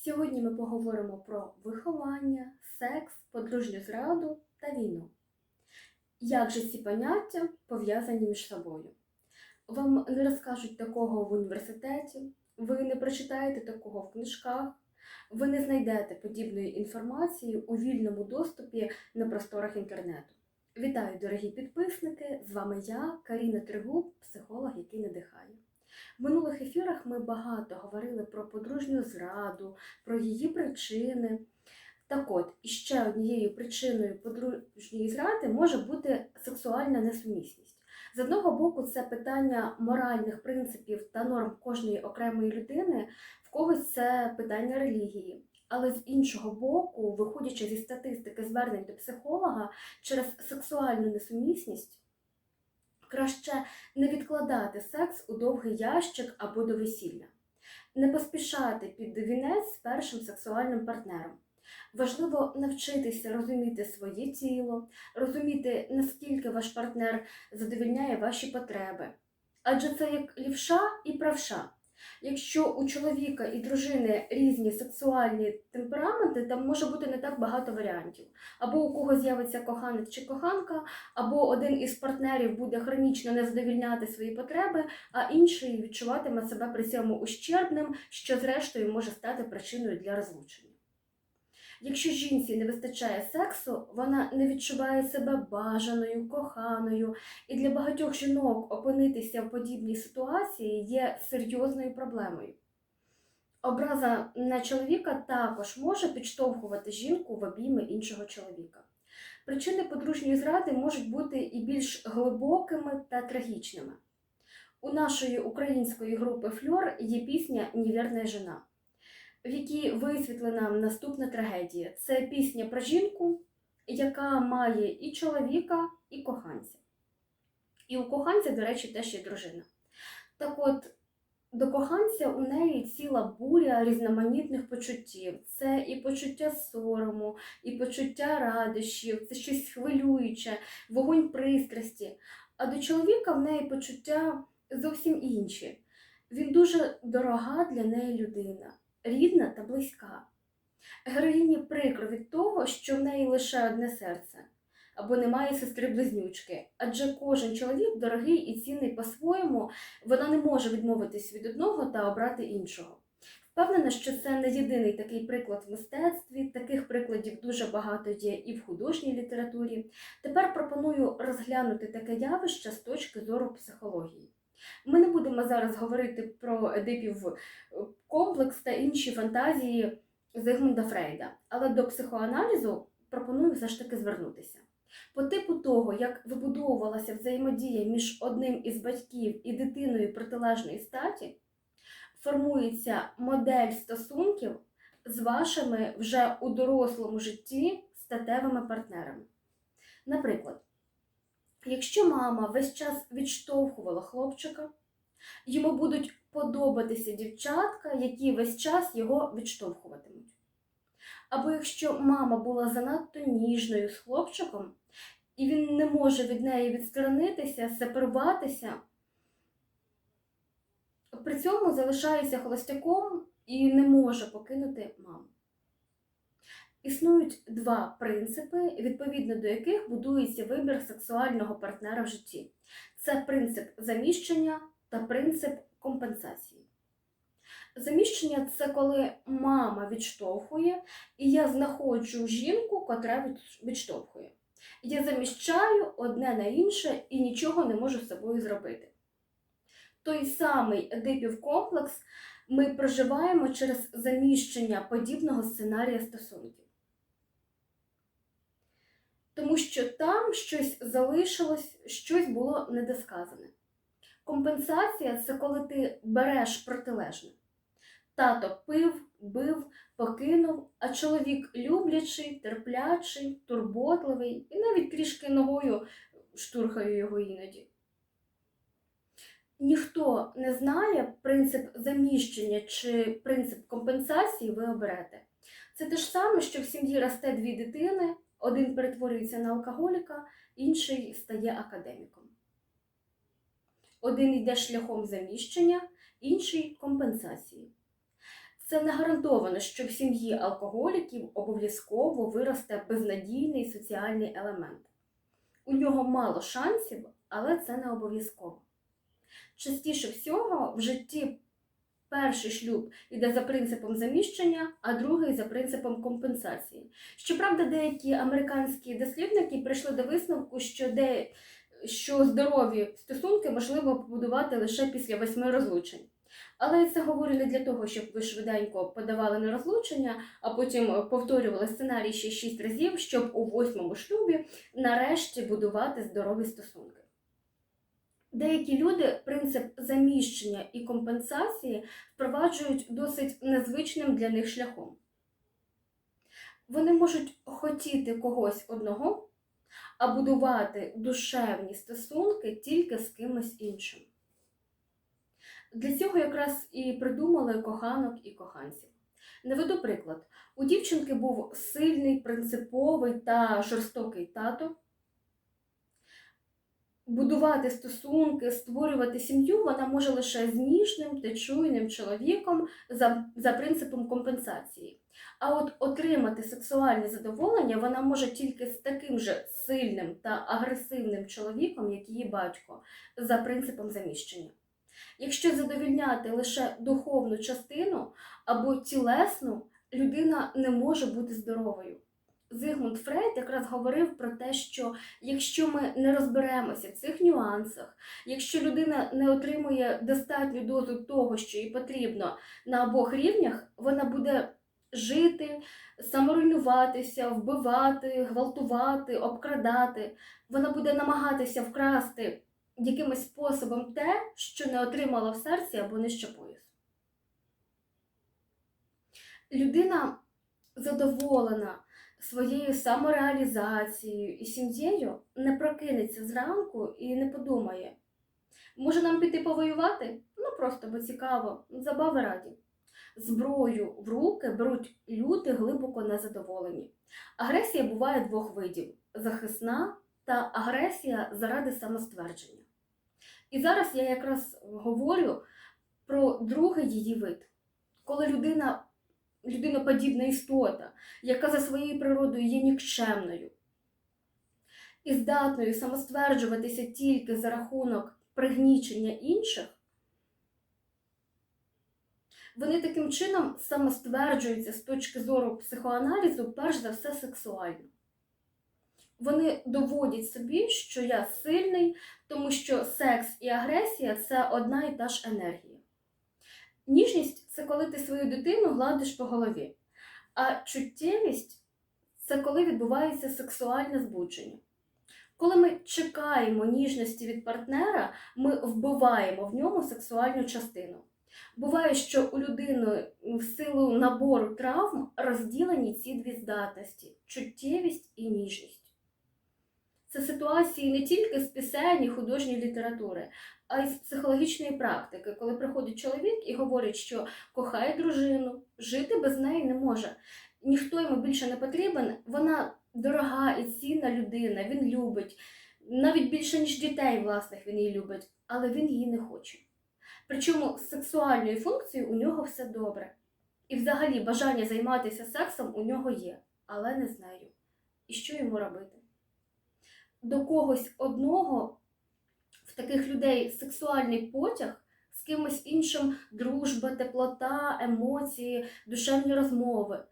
Сьогодні ми поговоримо про виховання, секс, подружню зраду та війну. Як же ці поняття пов'язані між собою? Вам не розкажуть такого в університеті, ви не прочитаєте такого в книжках, ви не знайдете подібної інформації у вільному доступі на просторах інтернету. Вітаю, дорогі підписники! З вами я, Каріна Тригуб, психолог, який надихає. В минулих ефірах ми багато говорили про подружню зраду, про її причини. Так от, іще однією причиною подружньої зради може бути сексуальна несумісність. З одного боку, це питання моральних принципів та норм кожної окремої людини, в когось це питання релігії. Але з іншого боку, виходячи зі статистики звернень до психолога, через сексуальну несумісність краще не відкладати секс у довгий ящик або до весілля, не поспішати під вінець з першим сексуальним партнером. Важливо навчитися розуміти своє тіло, розуміти, наскільки ваш партнер задовільняє ваші потреби. Адже це як лівша і правша. Якщо у чоловіка і дружини різні сексуальні темпераменти, там може бути не так багато варіантів. Або у кого з'явиться коханець чи коханка, або один із партнерів буде хронічно не задовільняти свої потреби, а інший відчуватиме себе при цьому ущербним, що зрештою може стати причиною для розлучення. Якщо жінці не вистачає сексу, вона не відчуває себе бажаною, коханою, і для багатьох жінок опинитися в подібній ситуації є серйозною проблемою. Образа на чоловіка також може підштовхувати жінку в обійми іншого чоловіка. Причини подружньої зради можуть бути і більш глибокими та трагічними. У нашої української групи Фльор є пісня Невірна жена в якій висвітлена наступна трагедія. Це пісня про жінку, яка має і чоловіка, і коханця. І у коханця, до речі, теж є дружина. Так от, до коханця у неї ціла буря різноманітних почуттів. Це і почуття сорому, і почуття радощів, це щось хвилююче, вогонь пристрасті. А до чоловіка в неї почуття зовсім інші. Він дуже дорога для неї людина рідна та близька. Героїні прикро від того, що в неї лише одне серце або немає сестри-близнючки, адже кожен чоловік дорогий і цінний по-своєму, вона не може відмовитись від одного та обрати іншого. Впевнена, що це не єдиний такий приклад в мистецтві, таких прикладів дуже багато є і в художній літературі. Тепер пропоную розглянути таке явище з точки зору психології. Ми не будемо зараз говорити про Едипів е, комплекс та інші фантазії Зигмунда Фрейда, але до психоаналізу пропоную все ж таки звернутися. По типу того, як вибудовувалася взаємодія між одним із батьків і дитиною протилежної статі, формується модель стосунків з вашими вже у дорослому житті статевими партнерами. Наприклад, Якщо мама весь час відштовхувала хлопчика, йому будуть подобатися дівчатка, які весь час його відштовхуватимуть. Або якщо мама була занадто ніжною з хлопчиком, і він не може від неї відсторонитися, сепаруватися, при цьому залишається холостяком і не може покинути маму. Існують два принципи, відповідно до яких будується вибір сексуального партнера в житті. Це принцип заміщення та принцип компенсації. Заміщення це коли мама відштовхує, і я знаходжу жінку, котра відштовхує. Я заміщаю одне на інше і нічого не можу з собою зробити. Той самий Едипів комплекс ми проживаємо через заміщення подібного сценарія стосунків тому що там щось залишилось, щось було недосказане. Компенсація це коли ти береш протилежне. Тато пив, бив, покинув, а чоловік люблячий, терплячий, турботливий і навіть трішки ногою штурхаю його іноді. Ніхто не знає принцип заміщення чи принцип компенсації ви оберете. Це те ж саме, що в сім'ї росте дві дитини, один перетворюється на алкоголіка, інший стає академіком. Один йде шляхом заміщення, інший компенсації. Це не гарантовано, що в сім'ї алкоголіків обов'язково виросте безнадійний соціальний елемент. У нього мало шансів, але це не обов'язково. Частіше всього в житті перший шлюб іде за принципом заміщення, а другий за принципом компенсації. Щоправда, деякі американські дослідники прийшли до висновку, що, де, що здорові стосунки можливо побудувати лише після восьми розлучень. Але це говорю не для того, щоб ви швиденько подавали на розлучення, а потім повторювали сценарій ще шість разів, щоб у восьмому шлюбі нарешті будувати здорові стосунки. Деякі люди принцип заміщення і компенсації впроваджують досить незвичним для них шляхом. Вони можуть хотіти когось одного, а будувати душевні стосунки тільки з кимось іншим. Для цього якраз і придумали коханок і коханців. Наведу приклад: у дівчинки був сильний, принциповий та жорстокий тато. Будувати стосунки, створювати сім'ю вона може лише з ніжним та чуйним чоловіком за, за принципом компенсації. А от отримати сексуальне задоволення вона може тільки з таким же сильним та агресивним чоловіком, як її батько, за принципом заміщення. Якщо задовільняти лише духовну частину або тілесну, людина не може бути здоровою. Зигмунд Фрейд якраз говорив про те, що якщо ми не розберемося в цих нюансах, якщо людина не отримує достатню дозу того, що їй потрібно на обох рівнях, вона буде жити, саморуйнуватися, вбивати, гвалтувати, обкрадати. Вона буде намагатися вкрасти якимось способом те, що не отримала в серці або нижче поясу. Людина задоволена своєю самореалізацією і сім'єю не прокинеться зранку і не подумає, може нам піти повоювати? Ну просто бо цікаво, забави раді. Зброю в руки беруть люди глибоко незадоволені. Агресія буває двох видів: захисна та агресія заради самоствердження. І зараз я якраз говорю про другий її вид, коли людина людиноподібна істота, яка за своєю природою є нікчемною і здатною самостверджуватися тільки за рахунок пригнічення інших, вони таким чином самостверджуються з точки зору психоаналізу, перш за все, сексуально. Вони доводять собі, що я сильний, тому що секс і агресія це одна і та ж енергія. Ніжність це коли ти свою дитину гладиш по голові, а чуттєвість це коли відбувається сексуальне збудження. Коли ми чекаємо ніжності від партнера, ми вбиваємо в ньому сексуальну частину. Буває, що у людини в силу набору травм розділені ці дві здатності чуттєвість і ніжність. Це ситуації не тільки з пісень художньої літератури, а й з психологічної практики, коли приходить чоловік і говорить, що кохає дружину, жити без неї не може. Ніхто йому більше не потрібен, вона дорога і цінна людина, він любить, навіть більше, ніж дітей власних він її любить, але він її не хоче. Причому з сексуальною функцією у нього все добре. І взагалі бажання займатися сексом у нього є, але не з нею. І що йому робити? До когось одного в таких людей сексуальний потяг, з кимось іншим дружба, теплота, емоції, душевні розмови.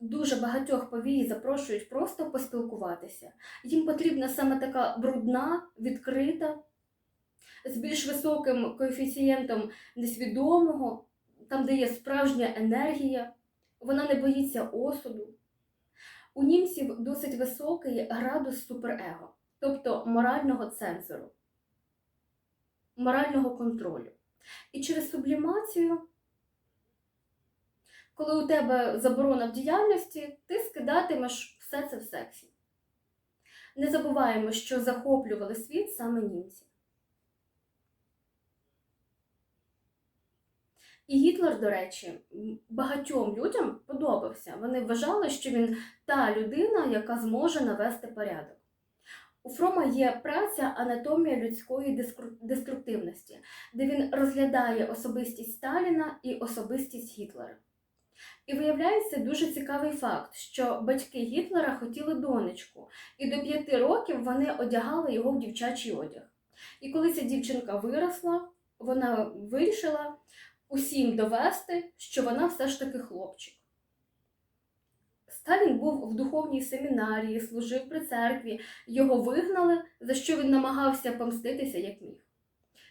Дуже багатьох повії запрошують просто поспілкуватися. Їм потрібна саме така брудна, відкрита, з більш високим коефіцієнтом несвідомого, там, де є справжня енергія, вона не боїться осуду. У німців досить високий градус суперего, тобто морального цензору, морального контролю. І через сублімацію, коли у тебе заборона в діяльності, ти скидатимеш все це в сексі. Не забуваємо, що захоплювали світ саме німці. І Гітлер, до речі, багатьом людям подобався. Вони вважали, що він та людина, яка зможе навести порядок. У Фрома є праця Анатомія людської деструктивності, де він розглядає особистість Сталіна і особистість Гітлера. І виявляється дуже цікавий факт, що батьки Гітлера хотіли донечку, і до п'яти років вони одягали його в дівчачий одяг. І коли ця дівчинка виросла, вона вирішила усім довести, що вона все ж таки хлопчик. Сталін був в духовній семінарії, служив при церкві, його вигнали, за що він намагався помститися як міг.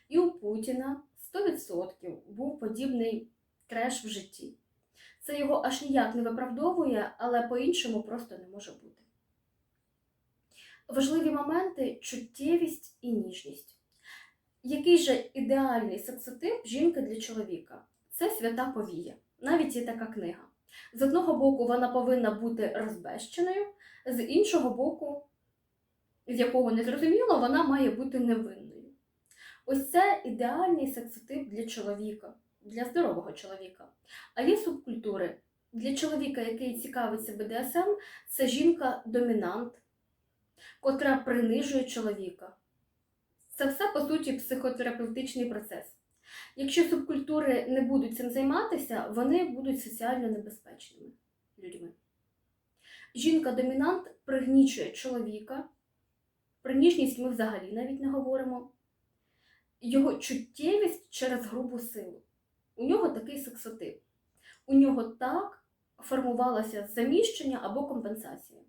І у Путіна 100% був подібний треш в житті. Це його аж ніяк не виправдовує, але по-іншому просто не може бути. Важливі моменти чуттєвість і ніжність. Який же ідеальний сексотип жінки для чоловіка? Це свята повія. Навіть є така книга. З одного боку, вона повинна бути розбещеною, з іншого боку, з якого не зрозуміло, вона має бути невинною. Ось це ідеальний сексотип для чоловіка, для здорового чоловіка. А є субкультури. Для чоловіка, який цікавиться БДСМ, це жінка-домінант, котра принижує чоловіка. Це все, по суті, психотерапевтичний процес. Якщо субкультури не будуть цим займатися, вони будуть соціально небезпечними людьми. Жінка-домінант пригнічує чоловіка. Про ніжність ми взагалі навіть не говоримо. Його чуттєвість через грубу силу. У нього такий сексотип. У нього так формувалося заміщення або компенсація.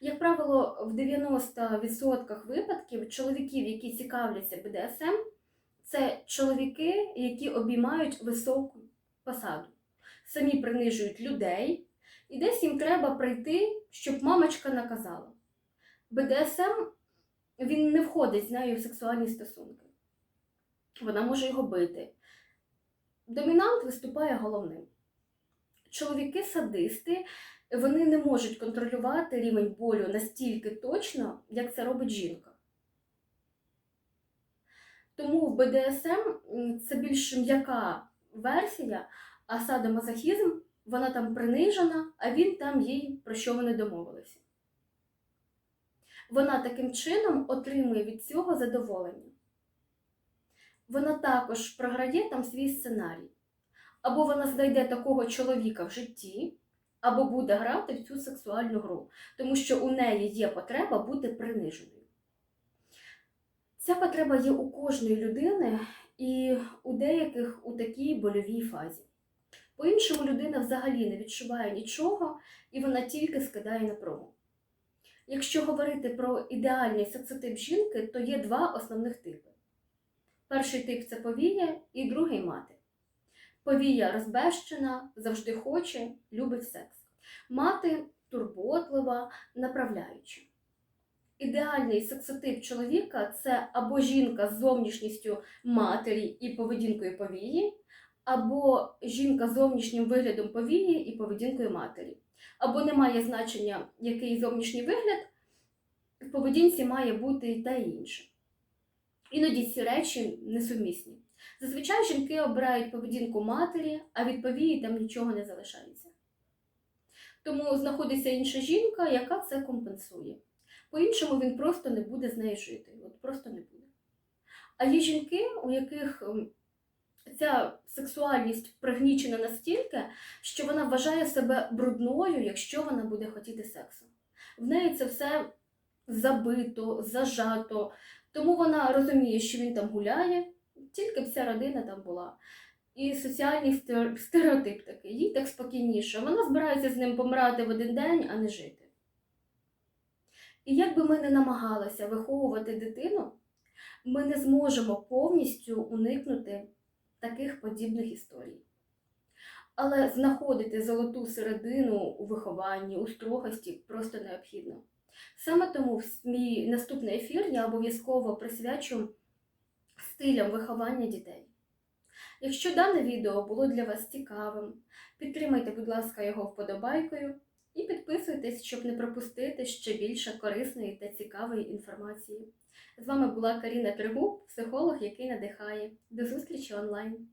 Як правило, в 90% випадків чоловіків, які цікавляться БДСМ, це чоловіки, які обіймають високу посаду, самі принижують людей, і десь їм треба прийти, щоб мамочка наказала. БДСМ він не входить з нею в сексуальні стосунки. Вона може його бити. Домінант виступає головним. Чоловіки-садисти вони не можуть контролювати рівень болю настільки точно, як це робить жінка. Тому в БДСМ це більш м'яка версія, а садомазохізм вона там принижена, а він там їй про що вони домовилися. Вона таким чином отримує від цього задоволення. Вона також програє там свій сценарій. Або вона знайде такого чоловіка в житті, або буде грати в цю сексуальну гру, тому що у неї є потреба бути приниженою. Ця потреба є у кожної людини і у деяких у такій больовій фазі. По-іншому людина взагалі не відчуває нічого і вона тільки скидає напругу. Якщо говорити про ідеальний сексотип жінки, то є два основних типи. Перший тип це повія, і другий мати. Повія розбещена, завжди хоче, любить секс. Мати турботлива, направляюча. Ідеальний сексотип чоловіка це або жінка з зовнішністю матері і поведінкою повії, або жінка з зовнішнім виглядом повії і поведінкою матері. Або не має значення, який зовнішній вигляд, в поведінці має бути і інше. Іноді ці речі несумісні. Зазвичай жінки обирають поведінку матері, а від повії там нічого не залишається. Тому знаходиться інша жінка, яка це компенсує. По-іншому він просто не буде з нею жити. От просто не буде. А є жінки, у яких ем, ця сексуальність пригнічена настільки, що вона вважає себе брудною, якщо вона буде хотіти сексу. В неї це все забито, зажато, тому вона розуміє, що він там гуляє, тільки ця родина там була. І соціальний стереотип такий, їй так спокійніше. Вона збирається з ним помирати в один день, а не жити. І як би ми не намагалися виховувати дитину, ми не зможемо повністю уникнути таких подібних історій. Але знаходити золоту середину у вихованні, у строгості просто необхідно. Саме тому мій наступний ефір я обов'язково присвячу стилям виховання дітей. Якщо дане відео було для вас цікавим, підтримайте, будь ласка, його вподобайкою і підписуйтесь, щоб не пропустити ще більше корисної та цікавої інформації. З вами була Каріна Тригуб, психолог, який надихає. До зустрічі онлайн!